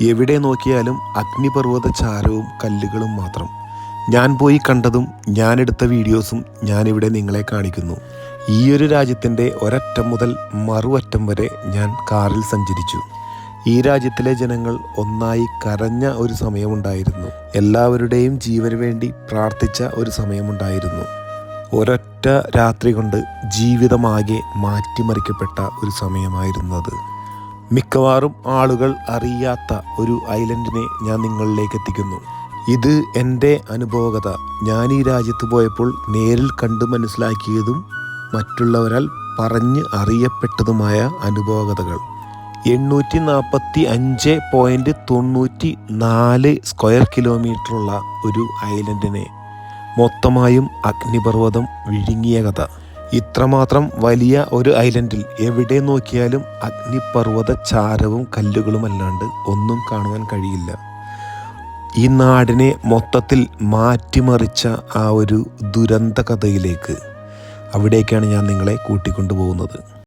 എവിടെ നോക്കിയാലും അഗ്നിപർവത ചാരവും കല്ലുകളും മാത്രം. ഞാൻ പോയി കണ്ടതും ഞാനെടുത്ത വീഡിയോസും ഞാനിവിടെ നിങ്ങളെ കാണിക്കുന്നു. ഈയൊരു രാജ്യത്തിന്റെ ഒരറ്റം മുതൽ മറുവറ്റം വരെ ഞാൻ കാറിൽ സഞ്ചരിച്ചു. ഈ രാജ്യത്തിലെ ജനങ്ങൾ ഒന്നായി കരഞ്ഞ ഒരു സമയമുണ്ടായിരുന്നു. എല്ലാവരുടെയും ജീവന് വേണ്ടി പ്രാർത്ഥിച്ച ഒരു സമയമുണ്ടായിരുന്നു. ഒരൊറ്റ രാത്രി കൊണ്ട് ജീവിതമാകെ മാറ്റിമറിക്കപ്പെട്ട ഒരു സമയമായിരുന്നത്. മിക്കവാറും ആളുകൾ അറിയാത്ത ഒരു ഐലൻഡിനെ ഞാൻ നിങ്ങളിലേക്ക് എത്തിക്കുന്നു. ഇത് എന്റെ അനുഭവകഥ. ഞാൻ ഈ രാജ്യത്ത് പോയപ്പോൾ നേരിൽ കണ്ട് മനസ്സിലാക്കിയതും മറ്റുള്ളവരാൽ പറഞ്ഞ് അറിയപ്പെട്ടതുമായ അനുഭവകഥകൾ. എണ്ണൂറ്റി നാൽപ്പത്തി അഞ്ച് പോയിന്റ് തൊണ്ണൂറ്റി നാല് സ്ക്വയർ കിലോമീറ്ററുള്ള ഒരു ഐലൻഡിനെ മൊത്തമായും അഗ്നിപർവതം വിഴുങ്ങിയ കഥ. ഇത്രമാത്രം വലിയ ഒരു ഐലൻഡിൽ എവിടെ നോക്കിയാലും അഗ്നിപർവത ചാരവും കല്ലുകളുമല്ലാണ്ട് ഒന്നും കാണുവാൻ കഴിയില്ല. ഈ നാടിനെ മൊത്തത്തിൽ മാറ്റിമറിച്ച ആ ഒരു ദുരന്ത കഥയിലേക്ക് അവിടേക്കാണ് ഞാൻ നിങ്ങളെ കൂട്ടിക്കൊണ്ടു പോകുന്നത്